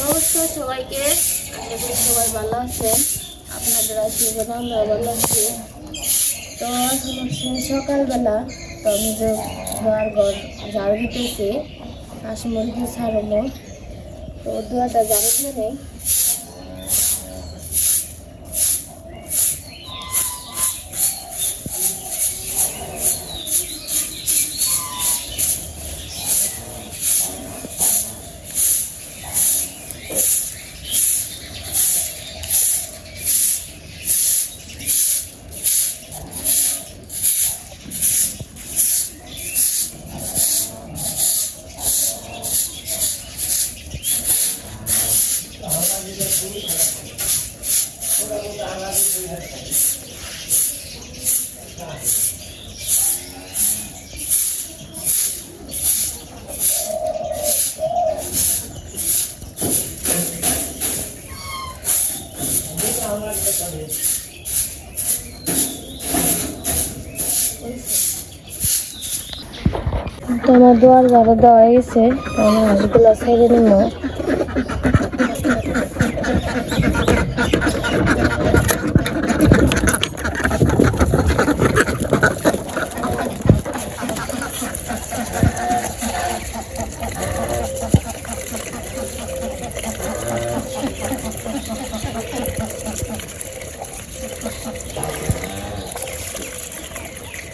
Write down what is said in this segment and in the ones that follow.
নমস্কার সবাইকে এখন সবাই ভালো আছেন। আপনাদের আশীর্বাদ আমরা ভালো আছি। তো হচ্ছে সকালবেলা তো আমি যে ঘর ঘর ঝাড়ু দিতেছি, হাঁস মুরগি ছাড়ানো। তো দুয়াটা ঝাড়ু দিয়ে নেই তো আমার দুয়ার ঝাড়ু দেওয়া গেছে আমি হাঁসগুলো ছেড়ে নিব।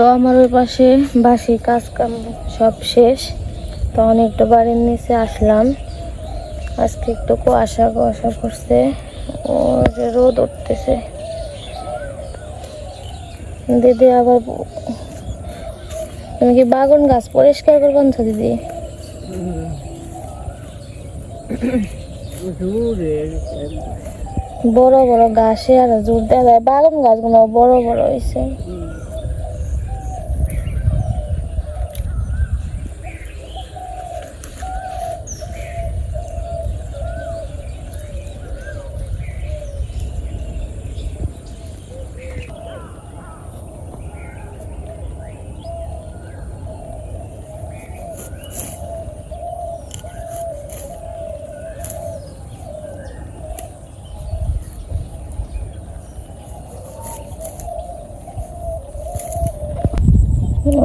তো আমার ওই পাশে বাসি কাজ কাম সব শেষ। তো অনেকটা বাড়ির নিচে আসলাম। আজকে একটু কুয়াশা কুয়াশা করছে ও যে রোদ উঠতেছে। দিদি আবার তুমি কি বাগান গাছ পরিষ্কার করবেন তো দিদি? বড় বড় গাছে আর জোর যায়। বাগান গাছগুলো বড় বড় হয়েছে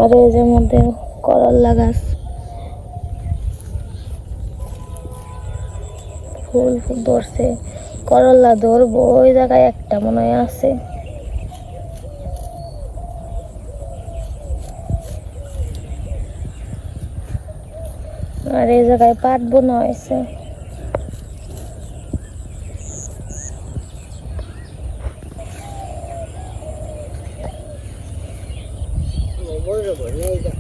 আর এই মধ্যে করল্লা গাছ ফুল ফুল ধরছে। করল্লা ধরবো, ওই জায়গায় একটা মনে হয় আছে। আর এই জায়গায় পাট বোনা হয়েছে। 不是我是那个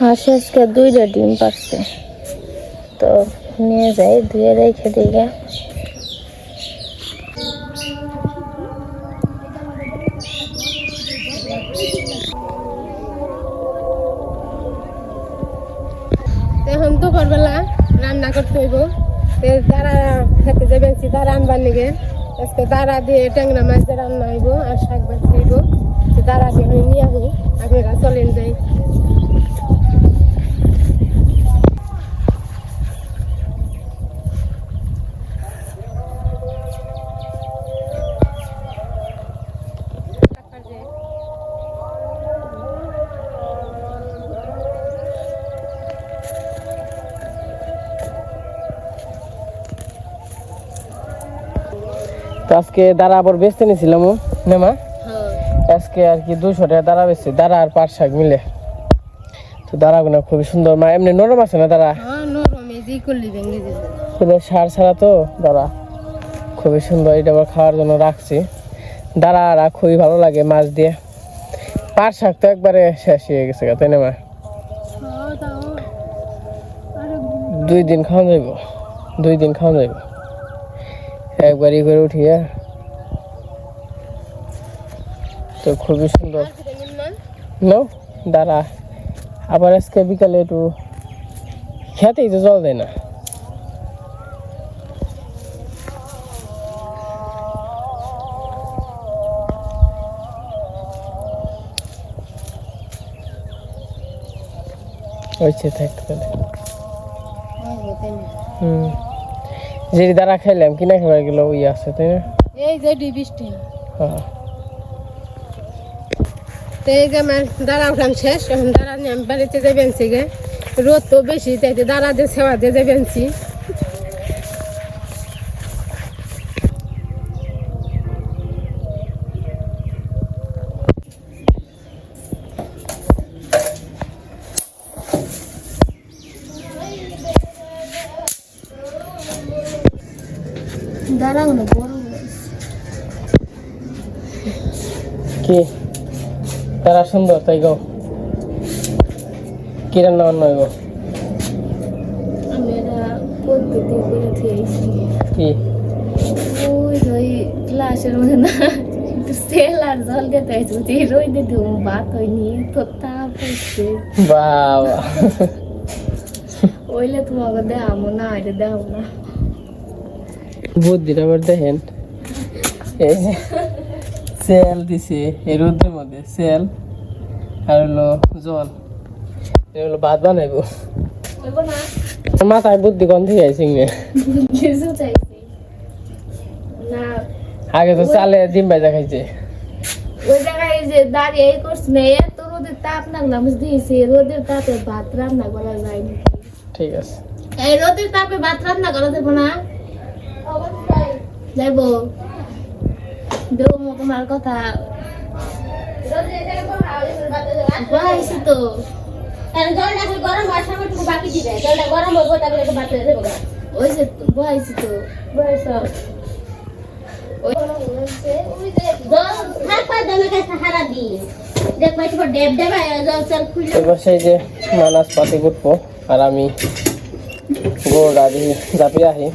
হাঁস আজকে দুইটা ডিম পারছে। তো নিয়ে যাই, ধুয়ে রেখে গে। এখন দুপুরবেলা রান্না করতে হইব। তারা খেতে যাবেন তারা আনবার নিগে আজকে তারা দিয়ে ট্যাংরা মাছ দিয়ে রান্না হইব আর শাক ভাজি হইব। তো তারা দিয়ে নিয়ে আসব। আপনারা চলেন যাই। তো আজকে দাঁড়া আবার বেচতে নিয়েছিলাম নেমা? আজকে আর কি দুশো টাকা দাঁড়া বেচছি দাঁড়া আর পাট শাক মিলে। তো দাঁড়াগুলো খুবই সুন্দর। মা এমনি নরম আছে না দাঁড়া? হ্যাঁ সার ছাড়া তো দাঁড়া। খুবই সুন্দর এটা আবার খাওয়ার জন্য রাখছি। দাঁড়া আর খুবই ভালো লাগে মাছ দিয়ে। পাট শাক তো একবারে শেষ হয়ে গেছে গা, তাই না মা? হ্যাঁ দুই দিন খাওয়া যাইব দুই দিন খাওয়া যাইব। একবার ই করে উঠিয়ে তো খুবই সুন্দর। আর খেতে নিন না নো দাঁড়া। আবার আজকে বিকালে একটু খেতেই তো জল দেয় না। হয়েছে থাকতে হ্যাঁ। হুম। যে দাঁড়া খাইলাম, কিনা খাবার গেল ওই আছে, তাই না? এই যে দুই বৃষ্টি তো এই যে আমার দাঁড়া উঠান শেষ, এখন দাঁড়া নিয়ে বাড়িতে যাবেন গে রোদ তো বেশি তাইতে দাঁড়া দিয়ে সেবা দিয়ে যাবেন দাঁড়াও কি তারা সুন্দর তাই গো। কি রান্না বান্না গো কি? মধ্যে না একটু তেল আর জল দিতে হয়েছে যে রই দিতে ভাত হয়নি তো তাপ হচ্ছে বাবা। ওইলে তোমাকে দেখাবো না এটা দেখাবো না। বুদ্ধিটা আবার দেখেন। সেল দিছে এই রোদের মধ্যে সেল। আর হলো জল। এই হলো ভাত বানাইবো। মাথায় বুদ্ধি চাইছি। না। আগে তো চালে ডিম ভাজা খাইছে। ওই জায়গায় যে দাঁড়িয়ে এই করছি না এত রোদের তাপ লাগলাম দিয়েছি রোদের তাপে ভাত রান্না করা যায়নি ঠিক আছে। এই রোদের তাপে ভাত রান্না করা যাব না? যাইবো। বেগম তোমার কথা বলাইছি তো কারণ জলটা এখন গরম হওয়ার সময় তুমি বাকি দিবে জলটা গরম হব তারপরে একটু বাকি দেবো ওই সে বলাইছি তো বলাইছ মানাস পাতি উঠবো আর আমি গোড়া দিয়ে জাপিয়ে আহি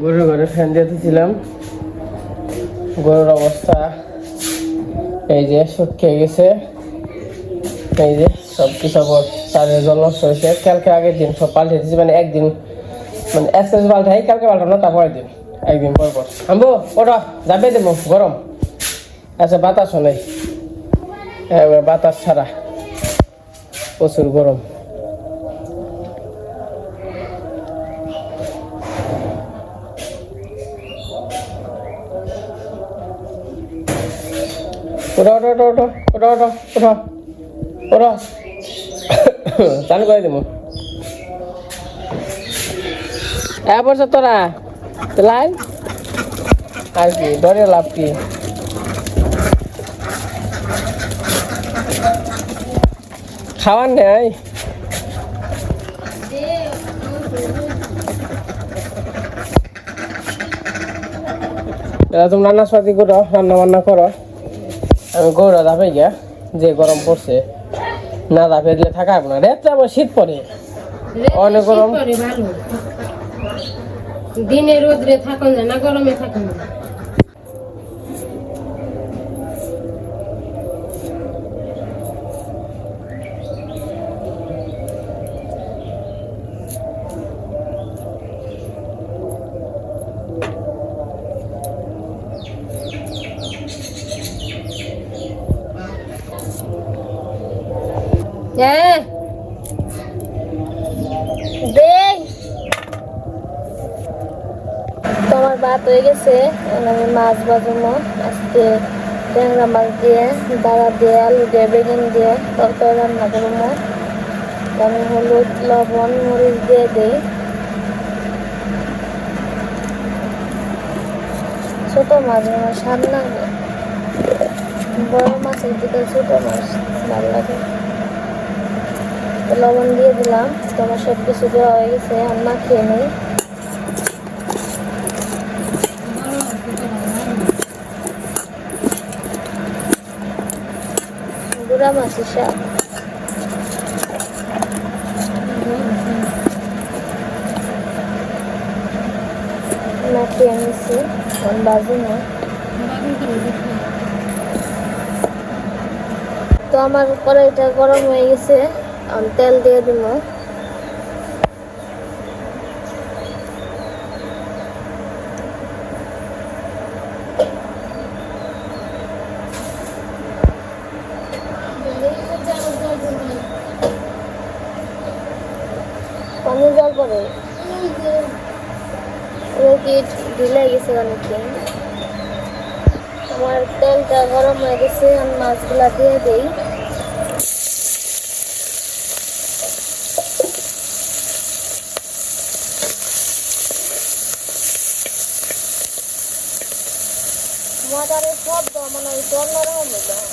গরুর ঘরে ফ্যান দিয়ে দিয়েছিলাম। গরুর অবস্থা এই যে শুকিয়ে গেছে। এই যে সব কিছু চারের জল নষ্ট হয়েছে। কালকে আগের দিন সব পাল্টে দিয়েছি মানে একদিন মানে এক্সপ্রেস পাল্টাই কালকে পাল্টানো তারপরের দিন, একদিন পর পর। আম্বু ওটা যাবে দেবো, গরম। আচ্ছা বাতাসও নেই। এবার বাতাস ছাড়া প্রচুর গরম। ওটা ওটা ওটা ওটা ওটা ওটা ওটা ওটা চালু করে দেবো। এ বলছো তোরা? লাই আর কি ডরে লাভ কি? খাওয়ার নেই? তোমরা নাশপাতি করো রান্না বান্না করো। গৌরা ধাপে গিয়া যে গরম পড়ছে না ধাপে দিলে থাকা না। রেত আবার শীত পড়ে অনেক গরম। দিনে রোদ্রে থাকুন না গরমে থাকুন যায় হ্যাঁ দেই তোমার ভাত হয়ে গেছে আমি মাছ বাজাবো আজকে ট্যাংরা মাছ দিয়ে দাঁড়া দিয়ে, আলু দিয়ে, বেগুন দিয়ে, তরকারি রান্না করব। আমি হলুদ, লবণ, মরিচ দিয়ে দিই। ছোট মাছ আমার স্বাদ লাগে। বড় মাছের দিকে ছোট মাছ ভালো লাগে। লবণ দিয়ে দিলাম, তোমার সব কিছু দেওয়া হয়ে গেছে, আর খেয়ে নিই। গুড়া মাছের শাক মাখিয়ে নিছি এখন বাজে না? তো আমার কড়াইটা গরম হয়ে গেছে তেল দিয়ে দিব পানি জল পরে কি ঢিলে গেছে অনেকে আমার তেলটা গরম হয়ে গেছে আমি মাছগুলা দিয়ে দিই মজারের শব্দ মানে ওই অন্যরকম হইল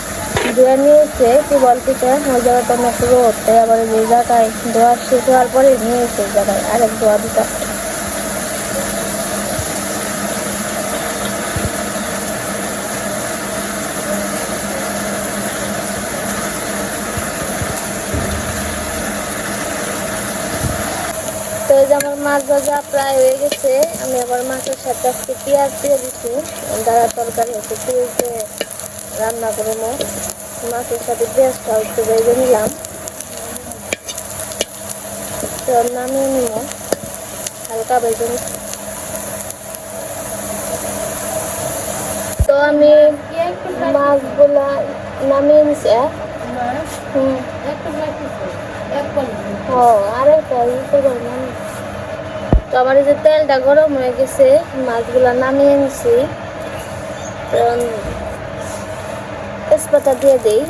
ধুয়ে নিয়েছে টিউবওয়েল থেকে ওই জায়গাটা অনেক রোদ তাই আবার এই জায়গায় ধোয়া শেষ হওয়ার পরে নিয়েছে এই জায়গায়, আরেক ধোয়া দিতে। তো এই যে আমার মাছ ভাজা প্রায় হয়ে গেছে, আমি আবার মাছের সাথে আজকে পেঁয়াজ দিয়ে দিচ্ছি। দাঁড়া, তরকারি হচ্ছে রান্না করব মাছের সাথে পেঁয়াজটা একটু ভেজে নিলাম। নামিয়ে নিব, হালকা নিচ্ছি তো আমি মাছগুলা নামিয়ে নিছি আহ? হুম। তো আমার যে তেলটা গরম হয়ে গেছে, মাছগুলা নামিয়ে নিছি। তখন তেজপাতা দিয়ে দিই।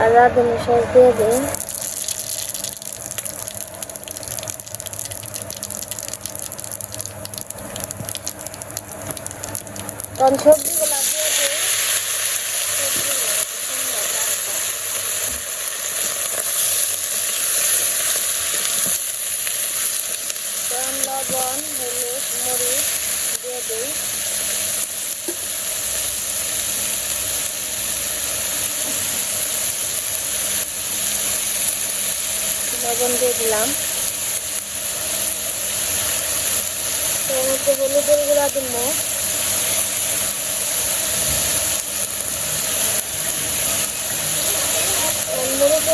আর রাঁধুনি সস দিয়ে দিই। তখন সবজিগুলা দিয়ে দিই সবজিগুলা সুন্দর লাগবে। গরম লবণ হলুদ মরিচ দিয়ে দিই লবণ দিয়ে দিলাম। হলুদের গুঁড়া দিব।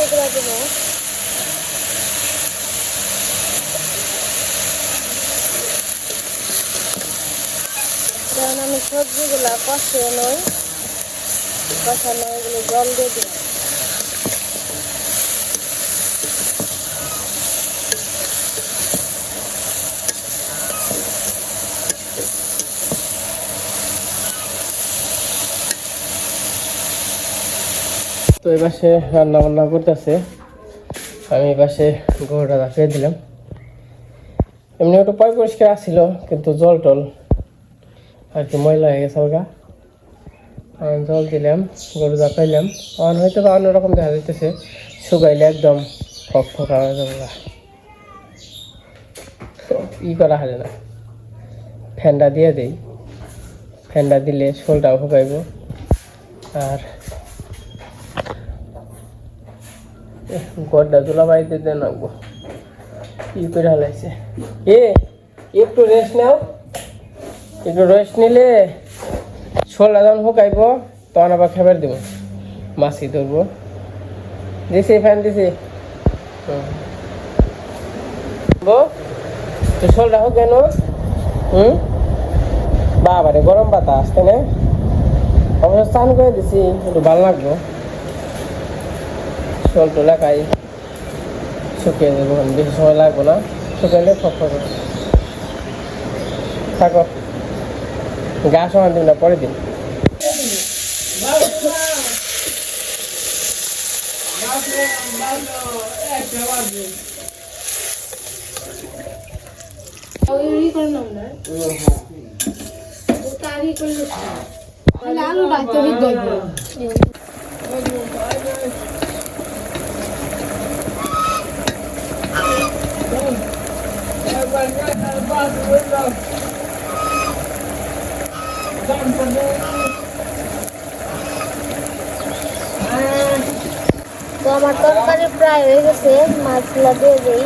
গুঁড়া দিব। যেমন আমি সবজিগুলা কষিয়ে নই কষানো এগুলো জল দিয়ে দিই তো এই পাশে রান্না বান্না করতেছে। আমি এই পাশে গরুটা রাখিয়ে দিলাম। এমনি একটু পয় পরিষ্কার আসছিল কিন্তু জল টল আর কি ময়লা হয়ে গেছে ওগা জল দিলাম, গরু জাপাইলাম অন হয়তো বা অন্যরকম দেখা যাইতেছে, শুকাইলে একদম ফক ফকা হয়ে যাবে। ই করা হয় না। ফ্যানটা দিয়ে দেই। ফ্যানটা দিলে শোলটাও শুকাইব। আর গড্ডা তোলা বাড়িতে দেন রাখব কি করে হালাইছে? এ, একটু রেস্ট নাও। একটু রেস্ট নিলে শোলটা যখন শুকাইব, তখন আবার খাবার দেবো। মাছি ধরবো। দিছি ফ্যান দিছি। তো শোলটা হোক কেন হুম? বাবারে, গরম বাতাস, তাই না? অবশ্য স্নান করে দিছি, একটু ভালো লাগবো। শোল টোলা খাই শুকিয়ে এখন বেশি সময় লাগবে না। শুকাইলে ফক ফক। থাকো। গা সমান দিন না পরে দিন। আলু রাখতে দিতে হবে তো আমার তরকারি প্রায় হয়ে গেছে মাছগুলো দিয়ে দিই।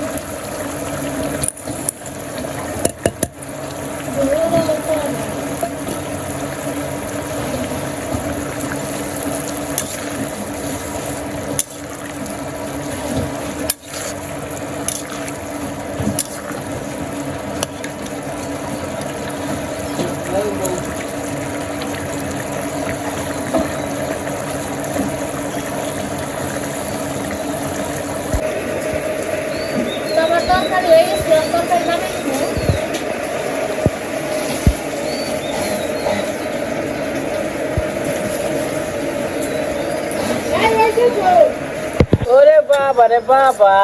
বাবা রে বাবা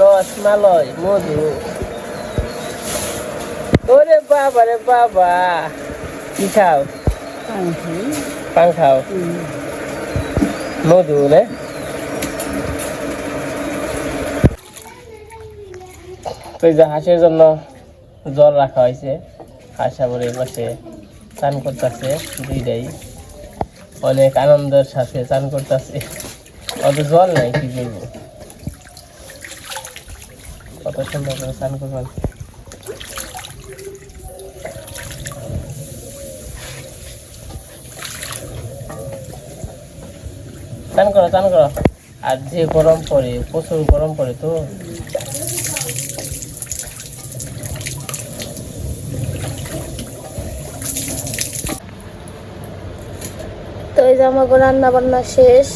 রসমালয় মধু। ওরে বাবা রে বাবা। কি খাও? পান খাও। মধু রে তো এই যে হাঁসের জন্য জল রাখা হয়েছে। হাঁস আবার এই পাশে চান করতেছে দুইটাই। অনেক আনন্দের সাথে চান করতেছে। অত জল নাই কি করব? কত সুন্দর করে চান করবেন চান করো চান করো। আর যে গরম পড়ে, প্রচুর গরম পড়ে তো। তো এই যে আমার রান্না বান্না শেষ।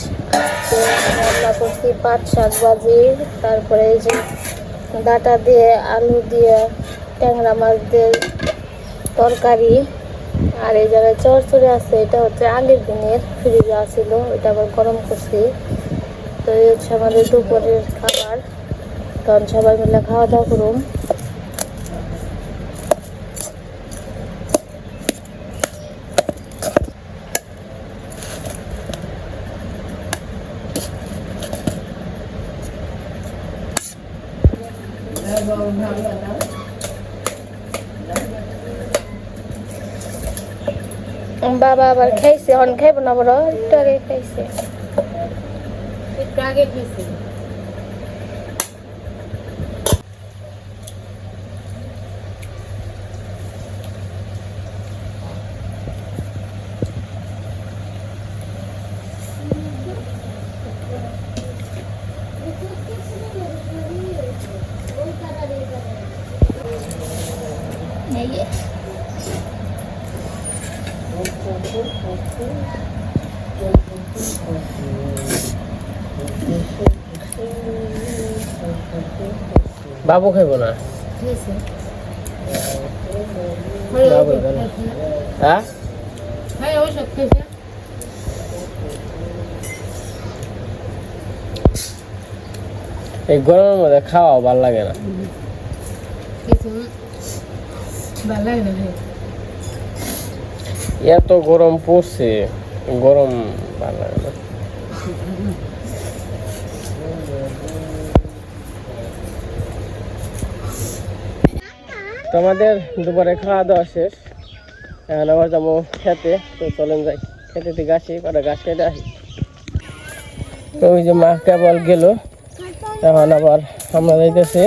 রান্না করছি পাট শাক ভাজি, তারপরে এই যে ডাটা দিয়ে, আলু দিয়ে, ট্যাংরা মাছ দিয়ে তরকারি। আর এই জায়গায় চরচরে আছে, এটা হচ্ছে আগের দিনের ফ্রিজে আছিল, ওইটা আবার গরম করছি। তো এই হচ্ছে আমাদের দুপুরের খাবার। তখন সবাই মিলে খাওয়া দাওয়া করুন। বাবা আবার খাইছে অন খাইব না বড় একটু আগে খাইছে আগে এই যে। বাবু খাইব না? হ্যাঁ হ্যাঁ? খেয়েছে এই গরমের মধ্যে খাওয়া ভালো লাগে না। ভালো লাগে না এত গরম পড়ছে, গরম ভালো লাগে না তোমাদের দুপুরে খাওয়া দাওয়া শেষ। এখন আবার যাব খেতে, তো চলেন যাই। খেতে থেকে আসি কটা গাছ কেটে আসি। তো ওই যে মা কেবল গেল, এখন আবার আমরা যাইতেছি।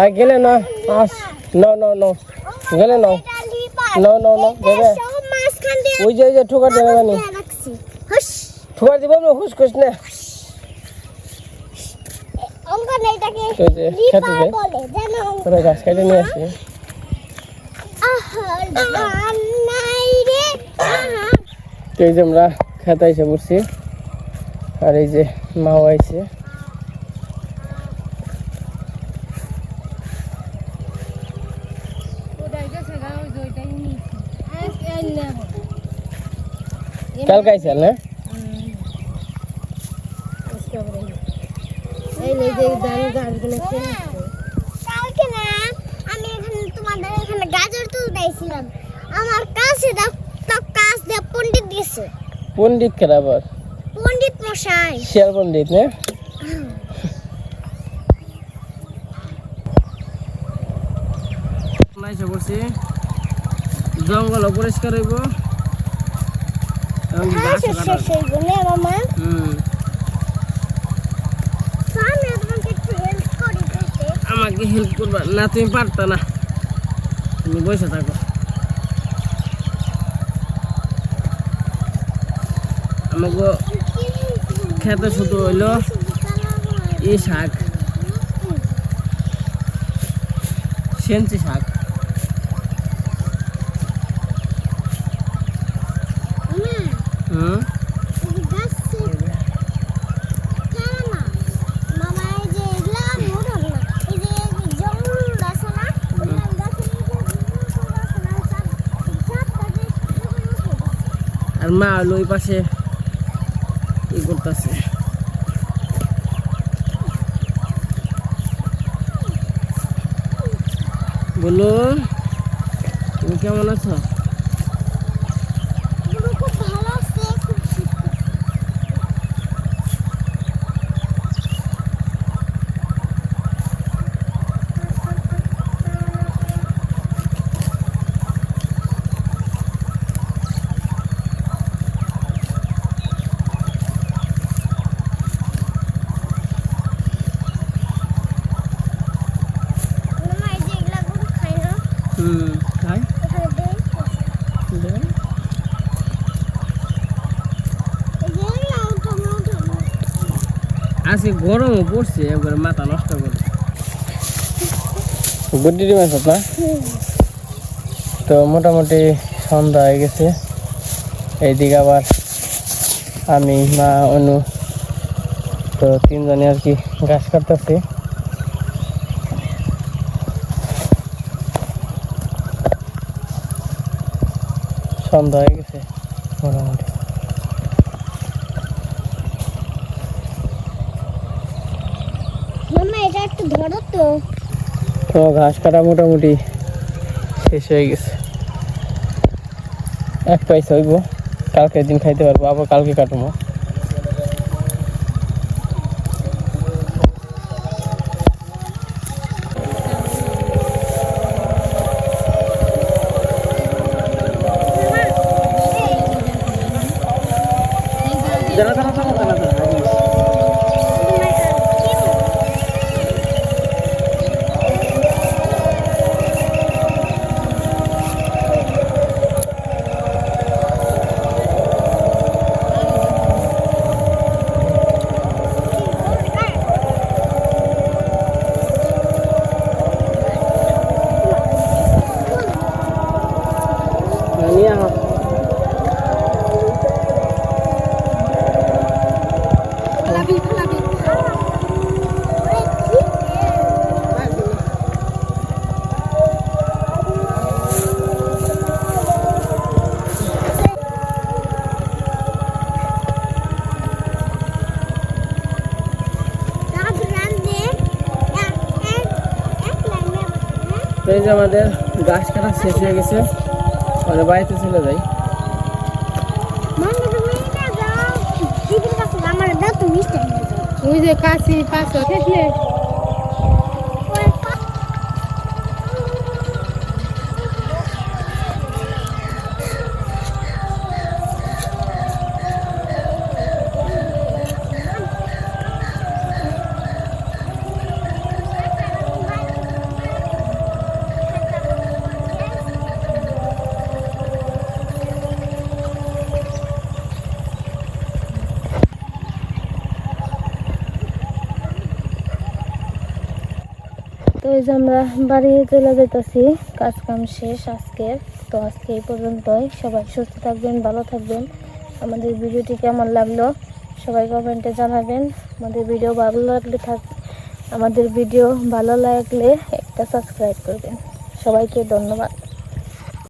আর গেলে না, আস। ন ন ন গেলে ন ন ন দেবে ওই যে যে ঠুকার দেবে মানে। ঠুকার দিব না হুস খুশ না। গাছ কেটে নিয়ে আসি। তো এই যে আমরা খেতে এসে পড়ছি আর এই যে মাও আইছে ওটাই গেছে গা ওই যে ওইটাই নিয়েছি কালকে আইছে না এই নে যে দাঁড়িয়ে গাছগুলো খেয়ে কালকে না আমি এখানে তোমাদের এখানে গাজর তুলতেছিলাম আমার কাছে কাজ দিয়ে পণ্ডিত দিয়েছে পণ্ডিত খেলা আবার? পণ্ডিত মশাই। শিয়াল পণ্ডিত না জঙ্গল পরিষ্কার হইব। আমাকে হেল্প করবা? না তুমি পারতা না। তুমি বসে থাকো। আমাকে খেতে শুধু হইল এই শাক। সেঞ্চি শাক হুম মামা এই যে এগুলা মোড়ল না এই যে জঙ্গল আছে না গাছের আর মা হলো ওই পাশে ই করতেছে। বলো তুমি কেমন আছো খুব ভালো আছে খুব মামা এই যে এগুলা গরু খায় না হুম খাই এখানে দেখ দেন। এই যে লাউ টমেটো আজকে গরমও পড়ছে, একবার মাথা নষ্ট করে। গুড্ডি মাছ না? তো মোটামুটি সন্ধ্যা হয়ে গেছে। এইদিকে আবার আমি, মা, অনু, তো তিনজনে আর কি গাছ কাটতেছি। সন্ধ্যা হয়ে গেছে মোটামুটি মামা এটা একটু ধরো তো। তো ঘাস কাটা মোটামুটি শেষ হয়ে গেছে। এক পয়সা হইব। কালকে দিন খাইতে পারব, আবার কালকে কাটবো। আমাদের গাছ কাটা শেষ হয়ে গেছে। আমাদের বাড়িতে চলে যাই ওই যে কাশি পাঁচশো যে আমরা বাড়ি চলে যেতেছি কাজ কাম শেষ আজকে। তো আজকে এই পর্যন্তই। সবাই সুস্থ থাকবেন, ভালো থাকবেন। আমাদের ভিডিওটি কেমন লাগল সবাই কমেন্টে জানাবেন। আমাদের ভিডিও ভালো লাগলে থাক, আমাদের ভিডিও ভালো লাগলে একটা সাবস্ক্রাইব করবেন। সবাইকে ধন্যবাদ।